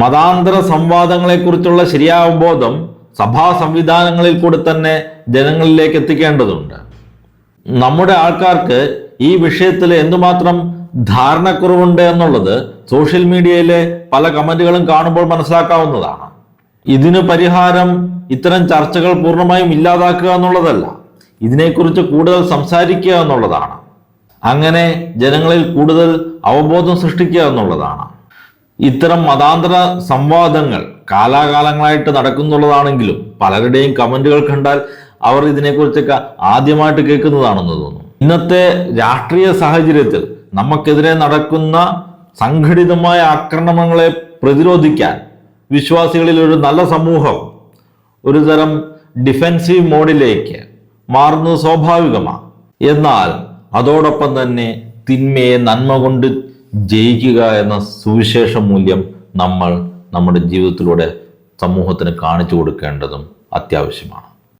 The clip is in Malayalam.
മതാന്തര സംവാദങ്ങളെക്കുറിച്ചുള്ള ശരിയായ ബോധം സഭാ സംവിധാനങ്ങളിൽ കൂടി തന്നെ ജനങ്ങളിലേക്ക് എത്തിക്കേണ്ടതുണ്ട്. നമ്മുടെ ആൾക്കാർക്ക് ഈ വിഷയത്തിൽ എന്തുമാത്രം ധാരണക്കുറവുണ്ട് എന്നുള്ളത് സോഷ്യൽ മീഡിയയിലെ പല കമന്റുകളും കാണുമ്പോൾ മനസ്സിലാക്കാവുന്നതാണ്. ഇതിന് പരിഹാരം ഇത്തരം ചർച്ചകൾ പൂർണമായും ഇല്ലാതാക്കുക എന്നുള്ളതല്ല ഇതിനെക്കുറിച്ച് കൂടുതൽ സംസാരിക്കുക എന്നുള്ളതാണ്. അങ്ങനെ ജനങ്ങളിൽ കൂടുതൽ അവബോധം സൃഷ്ടിക്കുക എന്നുള്ളതാണ്. ഇത്തരം മതാന്തര സംവാദങ്ങൾ കാലാകാലങ്ങളായിട്ട് നടക്കുന്നുള്ളതാണെങ്കിലും പലരുടെയും കമന്റുകൾ കണ്ടാൽ അവർ ഇതിനെക്കുറിച്ചൊക്കെ ആദ്യമായിട്ട് കേൾക്കുന്നതാണെന്ന് തോന്നുന്നു. ഇന്നത്തെ രാഷ്ട്രീയ സാഹചര്യത്തിൽ നമുക്കെതിരെ നടക്കുന്ന സംഘടിതമായ ആക്രമണങ്ങളെ പ്രതിരോധിക്കാൻ വിശ്വാസികളിൽ ഒരു നല്ല സമൂഹം ഒരു തരം ഡിഫെൻസീവ് മോഡിലേക്ക് മാറുന്നത് സ്വാഭാവികമാണ്. എന്നാൽ അതോടൊപ്പം തന്നെ തിന്മയെ നന്മ കൊണ്ട് ജയിക്കുക എന്ന സുവിശേഷ മൂല്യം നമ്മൾ നമ്മുടെ ജീവിതത്തിലൂടെ സമൂഹത്തിന് കാണിച്ചു കൊടുക്കേണ്ടതും അത്യാവശ്യമാണ്.